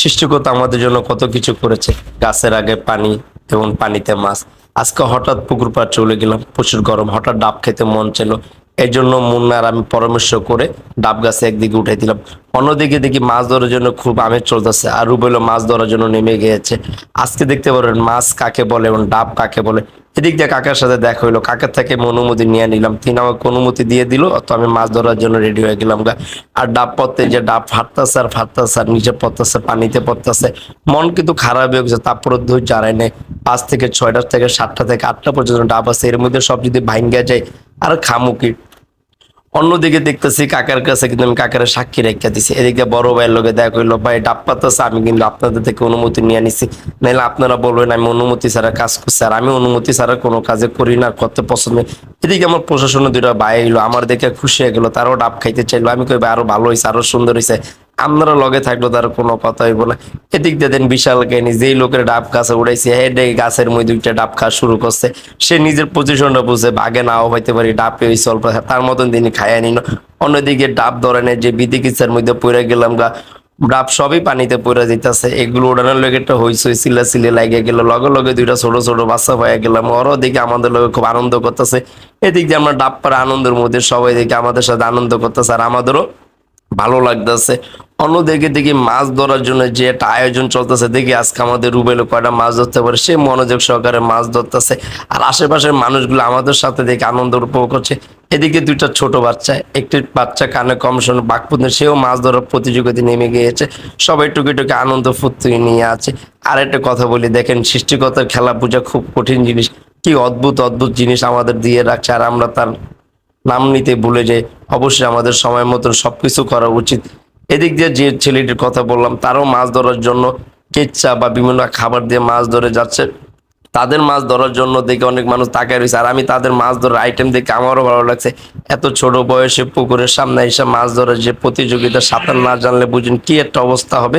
সৃষ্টিকর্তা আমাদের জন্য কত কিছু করেছে। গাছের আগে পানি এবং পানিতে মাছ। আজকে হঠাৎ পুকুর পাড় চলে গেলাম, প্রচুর গরম। হঠাৎ ডাব খেতে মন ছিল এই জন্য মুন্নার আমি পরামর্শ করে ডাব গাছে একদিকে উঠে দিলাম। অন্যদিকে দেখি মাছ ধরার জন্য খুব আমেজ চলতেছে আর রুবেল মাছ ধরার জন্য নেমে গিয়েছে। আজকে দেখতে পারেন মাছ কাকে বলে এবং ডাব কাকে বলে। এদিক দিয়ে কাকার সাথে দেখা হইল কাকার থেকে অনুমতি নিয়ে নিলাম। তিনি আমাকে অনুমতি দিয়ে দিল তো আমি মাছ ধরার জন্য রেডি হয়ে গেলাম গা। আর ডাব পড়তে যে ডাব ফাটতেছে আর ফাটতেছে আর নিচে পড়তেছে, পানিতে পড়তেছে, মন কিন্তু খারাপ হয়ে গেছে। তারপরে ধৈর্য হারায় নেই। পাঁচ থেকে ছয়টা থেকে সাতটা থেকে আটটা পর্যন্ত ডাব আছে। এর মধ্যে সব যদি ভাঙ্গা যায়, আর খামুকি অন্যদিকে দেখতেছি কাকার কাছে কিন্তু আমি কাকার সাক্ষী রেখে দিছি। এদিকে বড় ভাইয়ের লোকে দেখা করল ভাই, ডাব পাতাছে, আমি কিন্তু আপনাদের থেকে অনুমতি নিয়ে নিছি। নাহলে আপনারা বলবেন, আমি অনুমতি ছাড়া কাজ করছি, আর আমি অনুমতি ছাড়া কোনো কাজে করি না, করতে পছন্দ। এদিকে আমার প্রশাসনের দুইটা ভাই এলো, আমার দেখে খুশি হয়ে গেলো, তারাও ডাব খাইতে চাইলো। আমি কই, ভাই, আরও ভালো হয়েছে আরও সুন্দর হয়েছে আপনারা লগে থাকল তার কোনো কথা হইব না। এদিক দিয়ে দেন বিশাল জ্ঞানী যেই লোকের ডাব গাছে উড়াইছে হেডে গাছের মধ্যে দুইটা ডাব খাওয়া শুরু করছে। সে নিজের পজিশনটা বুঝে বাগে নাও হইতে পারি, ডাব পেয়ে অল্প তার মতন তিনি খাইয়া নিল। অন্যদিকে ডাব ধরনের যে বিধিকিচার মধ্যে পড়ে গেলাম গা, ডাব সবই পানিতে পড়ে যেতেছে এগুলো ওড়ানোর লোক একটা হইস হই সিলা সিলে লাগে গেল। লগে লগে দুইটা ছোট ছোট বাচ্চা হয়ে গেলাম। ওরও দিকে আমাদের লোকে খুব আনন্দ করতেছে। এদিক দিয়ে আমরা ডাব পাড়া আনন্দের মধ্যে সবাই দিকে আমাদের সাথে আনন্দ করতেছে, আর আমাদেরও ভালো লাগতেছে। অন্যদিকে দেখি মাছ ধরার জন্য যে একটা আয়োজন চলতেছে, দেখি আজকে আমাদের রুবেলে কয়টা মাছ ধরতে পারে, সে মনোযোগ সহকারে মাছ ধরতেছে। আর আশেপাশের মানুষগুলো আমাদের সাথে দেখে আনন্দ উপভোগ করছে। এদিকে দুইটা ছোট বাচ্চা, একটি বাচ্চা কানে কম শোনে বাকপুতে সেও মাছ ধরার প্রতিযোগিতা নেমে গিয়েছে। সবাই টুকি টুকি আনন্দ ফুর্তি নিয়ে আছে। আর একটা কথা বলি, দেখেন সৃষ্টিকতার খেলা পূজা খুব কঠিন জিনিস। কি অদ্ভুত অদ্ভুত জিনিস আমাদের দিয়ে রাখছে। আর আমরা তার নাম নিতে ভুলে যে অবশ্যই আমাদের সময় মতন সবকিছু করা উচিত। এদিক দিয়ে যে ছেলেটির কথা বললাম, তারও মাছ ধরার জন্য কেচ্চা বা বিভিন্ন খাবার দিয়ে মাছ ধরে যাচ্ছে। তাদের মাছ ধরার জন্য দেখে অনেক মানুষ তাকায় রয়েছে। আর আমি তাদের মাছ ধরার আইটেম দেখে আমারও ভালো লাগছে। এত ছোট বয়সে পুকুরের সামনে এসে মাছ ধরার যে প্রতিযোগিতা, সাঁতার না জানলে বুঝুন কি একটা অবস্থা হবে।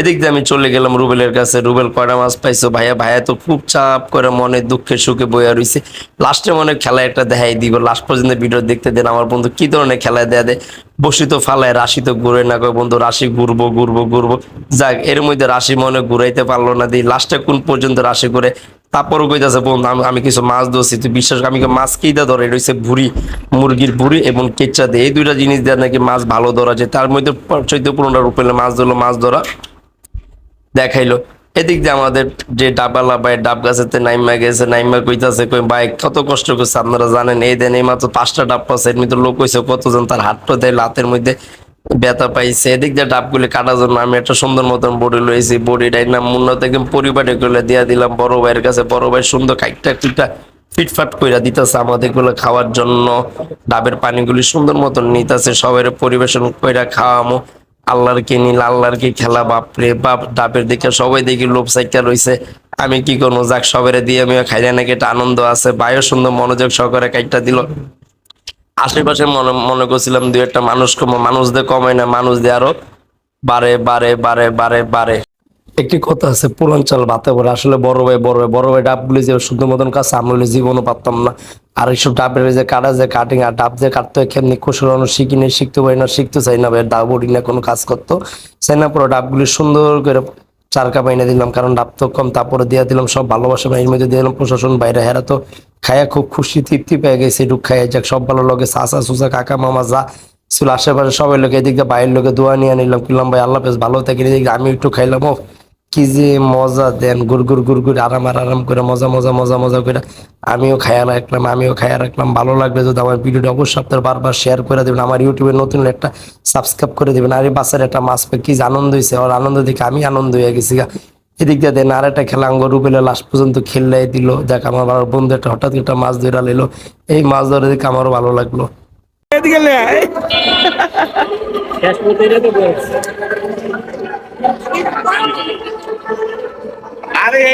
এদিক দিয়ে আমি চলে গেলাম রুবেলের কাছে। রুবেল, কয়টা মাছ পাইছো ভাইয়া? ভাইয়া তো খুব চাপ করে মনে দুঃখে সুখে বইয়া রয়েছে লাস্টে মনে খেলা একটা দেখাই দিব। লাস্ট পর্যন্ত ভিডিও দেখতে দেন আমার বন্ধু। কি ধরনের খেলায় দেয়া দেয়? বসি তো ফালায়, রাশি তো ঘুরে না কয় বন্ধু। রাশি ঘুরবো ঘুরবো ঘুরবো। যাক, এর মধ্যে রাশি মনে ঘুরাইতে পারল না। দিই লাস্টে কোন পর্যন্ত রাশি করে তারপরও কইতাছে বন্ধু আমি- আমি কিছু মাছ ধরছি তুই বিশ্বাস আমি কই, মাছ কি দিয়ে ধরে হচ্ছে ভুড়ি মুরগির ভুড়ি এবং কেচ্চা দিয়ে। এই দুইটা জিনিস দিয়ে নাকি মাছ ভালো ধরা যায়। তার মধ্যে চৈদ্দ পনেরোটা রুপেলে মাছ ধরলো মাছ ধরা দেখাইলো। এদিক দিয়ে আমাদের যে ডাবালা ভাই ডাব গাছেতে নাইমা গেছে নাইমা কইতাছে কই ভাই কত কষ্ট করছে আপনারা জানেন এই দেন এই মাত্র পাঁচটা ডাব পাচ্ছে এর মধ্যে লোক হয়েছে কতজন তার হাতটা দেয় লাতের মধ্যে। ব্যথা পাইছে, এদিক দিয়ে ডাবগুলি কাটার জন্য আমি একটা সুন্দর মতন বডি লইছি। বডিটাই নাম মুন্নত একদম পরিবারে গুলো দিয়া দিলাম বড় ভাইয়ের কাছে। বড় ভাই সুন্দর কাইটটা টুইটা ফিটফাট কইরা দিতেছে আমাদেরগুলো খাওয়ার জন্য। ডাবের পানিগুলি সুন্দর মতন নিতেছে সবাই পরিবেশন কইরা খাওয়ামো। আল্লাহর কি নীল আল্লাহর কি খেলা বাপরে বাপ, ডাবের দিকে সবাই দেখি লোভ সাইকা রইছে আমি কি করব? যাক সবাই দিয়ে আমি খাইলে নাকি একটা আনন্দ আছে। বায়ু সুন্দর মনোযোগ সহকারে কাইটটা দিল। আশেপাশে মনে মনে করছিলাম দু একটা মানুষ কম মানুষদের কমে না, মানুষ দিয়ে আরও বাড়ে বাড়ে বাড়ে বাড়ে বাড়ে। একটি কথা আছে পুরাঞ্চল ভাতে বলে আসলে বড় ভাই বড় ভাই বড় ভাই, ডাবগুলি যে শুদ্ধ মতন কাছে, আমরা জীবনও পারতাম না। আর এইসব ডাবের যে কাটা, যে কাটিং আর ডাব যে কাটতে হয়, কেমনি খুশরানো শিখি নেই, শিখতে পারি না, শিখতে চাই না ভাই, ডাব উড়ি না, কোনো কাজ করতো। চাই না পুরো ডাবগুলি সুন্দর করে চারকা বাইনে দিলাম, কারণ ডাব তো কম, তারপরে দিয়ে দিলাম, সব ভালোবাসা বাইরের মধ্যে দিয়ে দিলাম, প্রশাসন বাইরে হেরা তো খায়া খুব খুশি, তৃপ্তি পেয়ে গেছে, এটুক খাইয়া যাক, সব ভালো লগে, চাচা সুসা কাকা, মামা, যা ছিল আশেপাশে সবাই লোকে, এদিক বাইরের লোকে দোয়া নিয়ে নিলাম কিনলাম ভাই, আল্লাহ বেশ ভালো থাকি, এদিকে আমি একটু খাইলাম, ও, কি যে মজা দেন, গুড় গুড় গুড় গুড়, আরাম, আর আরাম করে, মজা মজা মজা মজা করে, আমিও খায়া রাখলাম, আমিও খায়া রাখলাম, ভালো লাগবে যদি আমার ভিডিওটা অবশ্যই আপনারা বারবার শেয়ার করে দেবেন, আমার ইউটিউবে নতুন একটা সাবস্ক্রাইব করে দেবেন, আর এই বাচ্চার একটা মাছ পেয়ে কি আনন্দ হয়েছে ওর আনন্দ দেখে আমি আনন্দ হয়ে গেছি গা এদিক দিয়ে দেন আর একটা খেলা আঙ্গ রুবেলে লাস্ট পর্যন্ত খেললাই দিল। দেখ, আমার ভালো বন্ধু একটা হঠাৎ একটা মাছ ধরা নিল এই মাছ ধরে দেখে আমারও ভালো লাগল। আরে